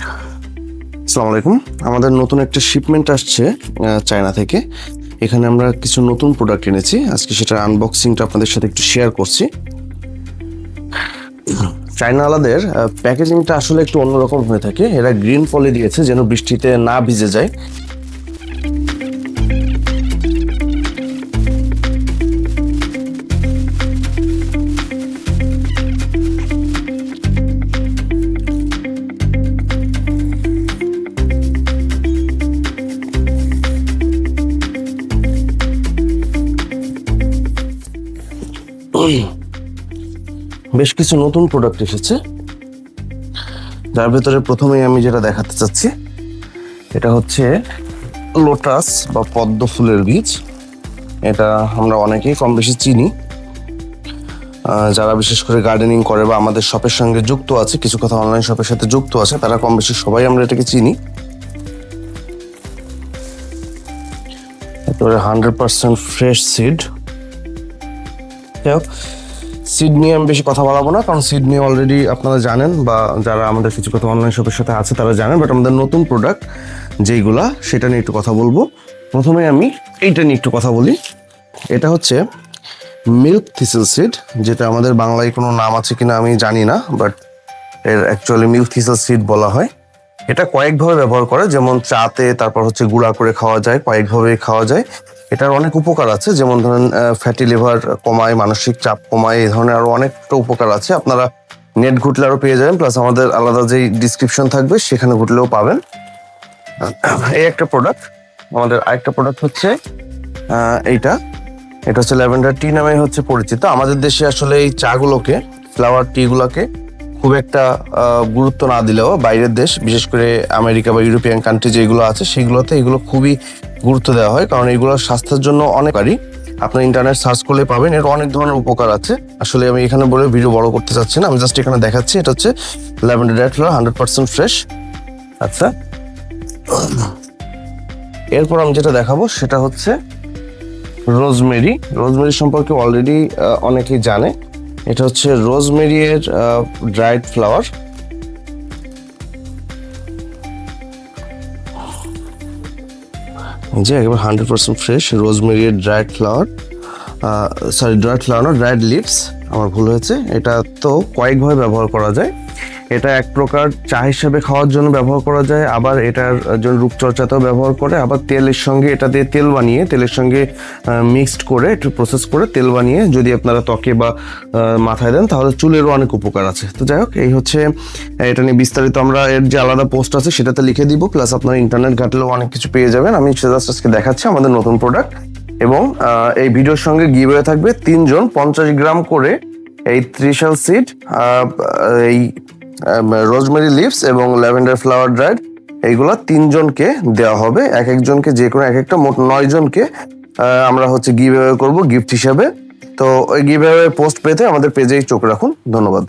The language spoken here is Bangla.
আসসালামু আলাইকুম। আমাদের নতুন একটা শিপমেন্ট আসছে চায়না থেকে। এখানে আমরা কিছু নতুন প্রোডাক্ট এনেছি। আজকে সেটা আনবক্সিংটা আপনাদের সাথে একটু শেয়ার করছি। চায়না চায়নাওয়ালাদের প্যাকেজিংটা আসলে একটু অন্যরকম হয়ে থাকে। এরা গ্রিন পলি দিয়েছে, যেন বৃষ্টিতে না ভিজে যায়। বেশ কিছু নতুন প্রোডাক্ট এসেছে। যার ভেতরে প্রথমেই আমি যেটা দেখাতে চাচ্ছি, এটা হচ্ছে লোটাস বা পদ্ম ফুলের বীজ। এটা আমরা অনেকেই কম বেশি চিনি যারা বিশেষ করে গার্ডেনিং করে বা আমাদের শপের সঙ্গে যুক্ত আছে, কিছু কথা অনলাইন শপের সাথে যুক্ত আছে, তারা কম বেশি সবাই আমরা এটাকে চিনি। হান্ড্রেড পার্সেন্ট ফ্রেশ সিড যাই হোক সিড নিয়ে আমি বেশি কথা বলাবো না, কারণ সিড নিয়ে অলরেডি আপনারা জানেন বা যারা আমাদের কিছু কথা অনলাইন শপের সাথে আছে তারা জানেন বাট আমাদের নতুন প্রোডাক্ট যেইগুলা, সেটা নিয়ে একটু কথা বলব। প্রথমে আমি এইটা নিয়ে একটু কথা বলি। এটা হচ্ছে মিল্ক থিসেল সিড যেটা আমাদের বাংলায় কোনো নাম আছে কিনা আমি জানি না বাট এর অ্যাকচুয়ালি মিল্ক থিসেল সিড বলা হয়। এটা কয়েকভাবে ব্যবহার করে, যেমন চাতে, তারপর হচ্ছে গুঁড়া করে খাওয়া যায় কয়েকভাবে খাওয়া যায়। এটার অনেক উপকার আছে, যেমন ধরেন ফ্যাটি লিভার কমায়, মানসিক চাপ কমায়, এই ধরনের আরও অনেকটা উপকার আছে। আপনারা নেট ঘুটলে আরও পেয়ে যাবেন প্লাস আমাদের আলাদা যেই ডিসক্রিপশন থাকবে, সেখানে ঘুটলেও পাবেন। এই একটা প্রোডাক্ট আমাদের আরেকটা প্রোডাক্ট হচ্ছে এইটা। এটা হচ্ছে ল্যাভেন্ডার টি নামে হচ্ছে পরিচিত। আমাদের দেশে আসলে এই চাগুলোকে ফ্লাওয়ার টি গুলোকে খুব একটা গুরুত্ব না দিলেও বাইরের দেশ, বিশেষ করে আমেরিকা বা ইউরোপিয়ান কান্ট্রি যেগুলো আছে, সেগুলোতে এগুলো খুবই গুরুত্ব দেওয়া হয়, কারণ এগুলো স্বাস্থ্যের জন্য অনেককারই আপনার ইন্টারনেট সার্চ করলে পাবেন, এর অনেক ধরনের উপকার আছে। আসলে আমি এখানে বলে ভিডিও বড় করতে চাচ্ছি না, আমি জাস্ট এখানে দেখাচ্ছি, এটা হচ্ছে lavender date flower hundred percent fresh আচ্ছা। এরপর আমি যেটা দেখাবো, সেটা হচ্ছে রোজমেরি রোজমেরি সম্পর্কে অলরেডি অনেকেই জানে। এটা হচ্ছে রোজমেরি এর ড্রাইড ফ্লাওয়ার যে একেবারে hundred percent fresh rosemary dried flower sorry dried flower না ড্রাইড লিপস আমার ভুল হয়েছে। এটা তো কয়েকভাবে ব্যবহার করা যায়। এটা এক প্রকার চা হিসেবে খাওয়ার জন্য ব্যবহার করা যায়, আবার এটার জন্য রূপচর্চাতেও ব্যবহার করে, আবার তেলের সঙ্গে এটা দিয়ে তেল বানিয়ে, তেলের সঙ্গে মিক্সড করে একটু প্রসেস করে তেল বানিয়ে যদি আপনারা ত্বকে বা মাথায় দেন তাহলে চুলেরও অনেক উপকার আছে। তো যাই হোক, এই হচ্ছে, এটা নিয়ে বিস্তারিত আমরা এর যে আলাদা পোস্ট আছে সেটাতে লিখে দিব প্লাস আপনারা ইন্টারনেট ঘাটলেও অনেক কিছু পেয়ে যাবেন। আমি সেটা আজকে দেখাচ্ছি আমাদের নতুন প্রোডাক্ট এবং এই ভিডিওর সঙ্গে গিভওয়ে থাকবে তিনজন, পঞ্চাশ গ্রাম করে এই ত্রিশাল সিড এই রোজমেরি লিভস এবং ল্যাভেন্ডার ফ্লাওয়ার ড্রাইড এইগুলা তিনজনকে দেওয়া হবে। এক একজনকে যে কোনো, এক একটা মোট নয় জনকে আমরা হচ্ছে গিভ করব গিফট হিসাবে। তো ওই গিভ পোস্ট পেতে আমাদের পেজেই চোখ রাখুন। ধন্যবাদ।